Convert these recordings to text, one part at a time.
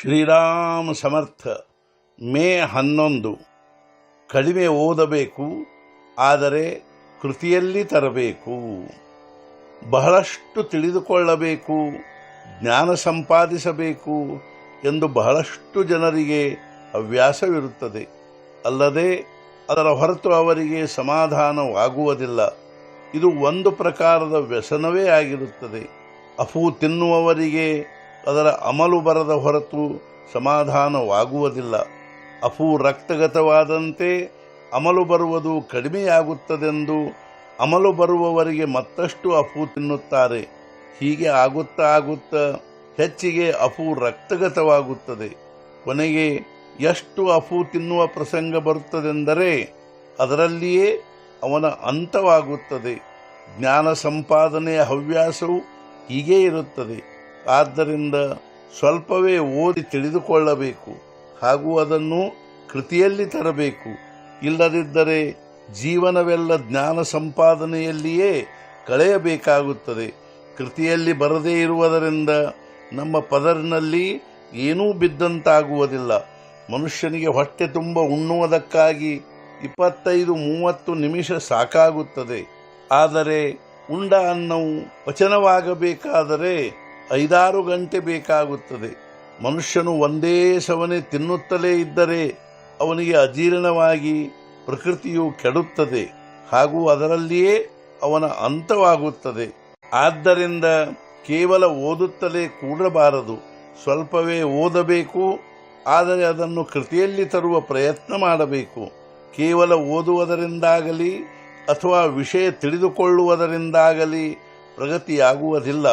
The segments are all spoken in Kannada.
ಶ್ರೀರಾಮ ಸಮರ್ಥ ಮೇ ಹನ್ನೊಂದು. ಕಡಿಮೆ ಓದಬೇಕು, ಆದರೆ ಕೃತಿಯಲ್ಲಿ ತರಬೇಕು. ಬಹಳಷ್ಟು ತಿಳಿದುಕೊಳ್ಳಬೇಕು, ಜ್ಞಾನ ಸಂಪಾದಿಸಬೇಕು ಎಂದು ಬಹಳಷ್ಟು ಜನರಿಗೆ ಹವ್ಯಾಸವಿರುತ್ತದೆ. ಅಲ್ಲದೆ ಅದರ ಹೊರತು ಅವರಿಗೆ ಸಮಾಧಾನವಾಗುವುದಿಲ್ಲ. ಇದು ಒಂದು ಪ್ರಕಾರದ ವ್ಯಸನವೇ ಆಗಿರುತ್ತದೆ. ಅಫು ತಿನ್ನುವವರಿಗೆ ಅದರ ಅಮಲು ಬರದ ಹೊರತು ಸಮಾಧಾನವಾಗುವುದಿಲ್ಲ. ಅಫು ರಕ್ತಗತವಾದಂತೆ ಅಮಲು ಬರುವುದು ಕಡಿಮೆಯಾಗುತ್ತದೆಂದು ಅಮಲು ಬರುವವರಿಗೆ ಮತ್ತಷ್ಟು ಅಫು ತಿನ್ನುತ್ತಾರೆ. ಹೀಗೆ ಆಗುತ್ತಾ ಆಗುತ್ತಾ ಹೆಚ್ಚಿಗೆ ಅಫು ರಕ್ತಗತವಾಗುತ್ತದೆ. ಕೊನೆಗೆ ಎಷ್ಟು ಅಫು ತಿನ್ನುವ ಪ್ರಸಂಗ ಬರುತ್ತದೆಂದರೆ ಅದರಲ್ಲಿಯೇ ಅವನ ಅಂತವಾಗುತ್ತದೆ. ಜ್ಞಾನ ಸಂಪಾದನೆಯ ಹವ್ಯಾಸವು ಹೀಗೇ ಇರುತ್ತದೆ. ಆದ್ದರಿಂದ ಸ್ವಲ್ಪವೇ ಓದಿ ತಿಳಿದುಕೊಳ್ಳಬೇಕು ಹಾಗೂ ಅದನ್ನು ಕೃತಿಯಲ್ಲಿ ತರಬೇಕು. ಇಲ್ಲದಿದ್ದರೆ ಜೀವನವೆಲ್ಲ ಜ್ಞಾನ ಸಂಪಾದನೆಯಲ್ಲಿಯೇ ಕಳೆಯಬೇಕಾಗುತ್ತದೆ. ಕೃತಿಯಲ್ಲಿ ಬರದೇ ಇರುವುದರಿಂದ ನಮ್ಮ ಪದರಿನಲ್ಲಿ ಏನೂ ಬಿದ್ದಂತಾಗುವುದಿಲ್ಲ. ಮನುಷ್ಯನಿಗೆ ಹೊಟ್ಟೆ ತುಂಬ ಉಣ್ಣುವುದಕ್ಕಾಗಿ ಇಪ್ಪತ್ತೈದು ಮೂವತ್ತು ನಿಮಿಷ ಸಾಕಾಗುತ್ತದೆ. ಆದರೆ ಉಂಡ ಅನ್ನವು ವಚನವಾಗಬೇಕಾದರೆ ಐದಾರು ಗಂಟೆ ಬೇಕಾಗುತ್ತದೆ. ಮನುಷ್ಯನು ಒಂದೇ ಸವನೆ ತಿನ್ನುತ್ತಲೇ ಇದ್ದರೆ ಅವನಿಗೆ ಅಜೀರ್ಣವಾಗಿ ಪ್ರಕೃತಿಯು ಕೆಡುತ್ತದೆ ಹಾಗೂ ಅದರಲ್ಲಿಯೇ ಅವನ ಅಂತವಾಗುತ್ತದೆ ಆದ್ದರಿಂದ ಕೇವಲ ಓದುತ್ತಲೇ ಕೂಡಬಾರದು. ಸ್ವಲ್ಪವೇ ಓದಬೇಕು, ಆದರೆ ಅದನ್ನು ಕೃತಿಯಲ್ಲಿ ತರುವ ಪ್ರಯತ್ನ ಮಾಡಬೇಕು. ಕೇವಲ ಓದುವುದರಿಂದಾಗಲಿ ಅಥವಾ ವಿಷಯ ತಿಳಿದುಕೊಳ್ಳುವುದರಿಂದಾಗಲಿ ಪ್ರಗತಿಯಾಗುವುದಿಲ್ಲ.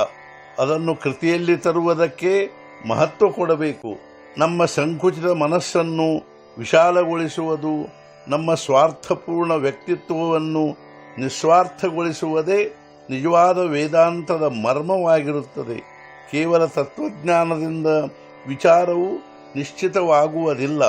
ಅದನ್ನು ಕೃತಿಯಲ್ಲಿ ತರುವುದಕ್ಕೆ ಮಹತ್ವ ಕೊಡಬೇಕು. ನಮ್ಮ ಸಂಕುಚಿತ ಮನಸ್ಸನ್ನು ವಿಶಾಲಗೊಳಿಸುವುದು, ನಮ್ಮ ಸ್ವಾರ್ಥಪೂರ್ಣ ವ್ಯಕ್ತಿತ್ವವನ್ನು ನಿಸ್ವಾರ್ಥಗೊಳಿಸುವುದೇ ನಿಜವಾದ ವೇದಾಂತದ ಮರ್ಮವಾಗಿರುತ್ತದೆ. ಕೇವಲ ತತ್ವಜ್ಞಾನದಿಂದ ವಿಚಾರವು ನಿಶ್ಚಿತವಾಗುವುದಿಲ್ಲ.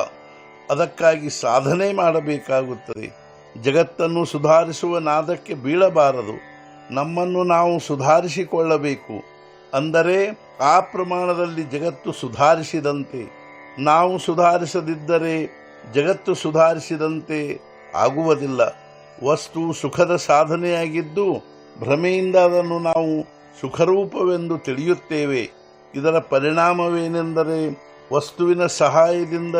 ಅದಕ್ಕಾಗಿ ಸಾಧನೆ ಮಾಡಬೇಕಾಗುತ್ತದೆ. ಜಗತ್ತನ್ನು ಸುಧಾರಿಸುವ ನಾದಕ್ಕೆ ಬೀಳಬಾರದು. ನಮ್ಮನ್ನು ನಾವು ಸುಧಾರಿಸಿಕೊಳ್ಳಬೇಕು. ಅಂದರೆ ಆ ಪ್ರಮಾಣದಲ್ಲಿ ಜಗತ್ತು ಸುಧಾರಿಸಿದಂತೆ, ನಾವು ಸುಧಾರಿಸದಿದ್ದರೆ ಜಗತ್ತು ಸುಧಾರಿಸಿದಂತೆ ಆಗುವುದಿಲ್ಲ. ವಸ್ತು ಸುಖದ ಸಾಧನೆಯಾಗಿದ್ದು, ಭ್ರಮೆಯಿಂದ ಅದನ್ನು ನಾವು ಸುಖರೂಪವೆಂದು ತಿಳಿಯುತ್ತೇವೆ. ಇದರ ಪರಿಣಾಮವೇನೆಂದರೆ, ವಸ್ತುವಿನ ಸಹಾಯದಿಂದ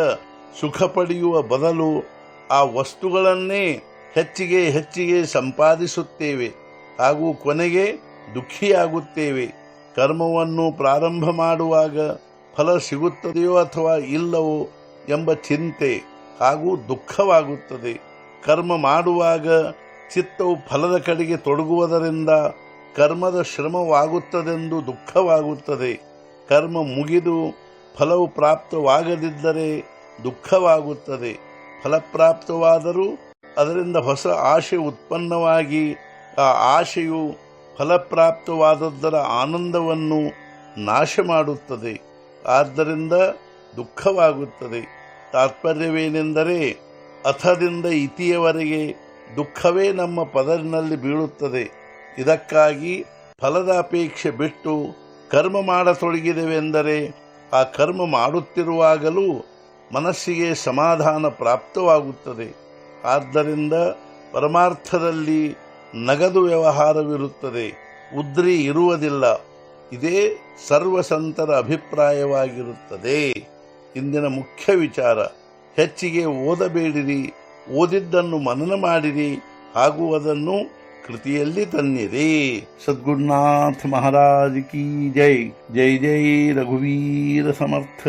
ಸುಖ ಪಡೆಯುವ ಬದಲು ಆ ವಸ್ತುಗಳನ್ನೇ ಹೆಚ್ಚಿಗೆ ಹೆಚ್ಚಿಗೆ ಸಂಪಾದಿಸುತ್ತೇವೆ ಹಾಗೂ ಕೊನೆಗೆ ದುಃಖಿಯಾಗುತ್ತೇವೆ. ಕರ್ಮವನ್ನು ಪ್ರಾರಂಭ ಮಾಡುವಾಗ ಫಲ ಸಿಗುತ್ತದೆಯೋ ಅಥವಾ ಇಲ್ಲವೋ ಎಂಬ ಚಿಂತೆ ಹಾಗೂ ದುಃಖವಾಗುತ್ತದೆ. ಕರ್ಮ ಮಾಡುವಾಗ ಚಿತ್ತವು ಫಲದ ಕಡೆಗೆ ತೊಡಗುವುದರಿಂದ ಕರ್ಮದ ಶ್ರಮವಾಗುತ್ತದೆಂದು ದುಃಖವಾಗುತ್ತದೆ. ಕರ್ಮ ಮುಗಿದು ಫಲವು ಪ್ರಾಪ್ತವಾಗದಿದ್ದರೆ ದುಃಖವಾಗುತ್ತದೆ. ಫಲಪ್ರಾಪ್ತವಾದರೂ ಅದರಿಂದ ಹೊಸ ಆಶೆ ಉತ್ಪನ್ನವಾಗಿ ಆ ಆಶೆಯು ಫಲಪ್ರಾಪ್ತವಾದದ್ದರ ಆನಂದವನ್ನು ನಾಶ ಮಾಡುತ್ತದೆ ಆದ್ದರಿಂದ ದುಃಖವಾಗುತ್ತದೆ. ತಾತ್ಪರ್ಯವೇನೆಂದರೆ ಅಥದಿಂದ ಇತಿಯವರೆಗೆ ದುಃಖವೇ ನಮ್ಮ ಪದರಿನಲ್ಲಿ ಬೀಳುತ್ತದೆ. ಇದಕ್ಕಾಗಿ ಫಲದ ಅಪೇಕ್ಷೆ ಬಿಟ್ಟು ಕರ್ಮ ಮಾಡತೊಡಗಿದೆವೆಂದರೆ ಆ ಕರ್ಮ ಮಾಡುತ್ತಿರುವಾಗಲೂ ಮನಸ್ಸಿಗೆ ಸಮಾಧಾನ ಪ್ರಾಪ್ತವಾಗುತ್ತದೆ. ಆದ್ದರಿಂದ ಪರಮಾರ್ಥದಲ್ಲಿ ನಗದು ವ್ಯವಹಾರವಿರುತ್ತದೆ, ಉದ್ರಿ ಇರುವುದಿಲ್ಲ. ಇದೇ ಸರ್ವಸಂತರ ಅಭಿಪ್ರಾಯವಾಗಿರುತ್ತದೆ. ಇಂದಿನ ಮುಖ್ಯ ವಿಚಾರ, ಹೆಚ್ಚಿಗೆ ಓದಬೇಡಿರಿ, ಓದಿದ್ದನ್ನು ಮನನ ಮಾಡಿರಿ ಹಾಗೂ ಅದನ್ನು ಕೃತಿಯಲ್ಲಿ ತನ್ನಿರಿ. ಸದ್ಗುರುನಾಥ ಮಹಾರಾಜ್ ಕಿ ಜೈ. ಜೈ ಜೈ, ರಘುವೀರ ಸಮರ್ಥ.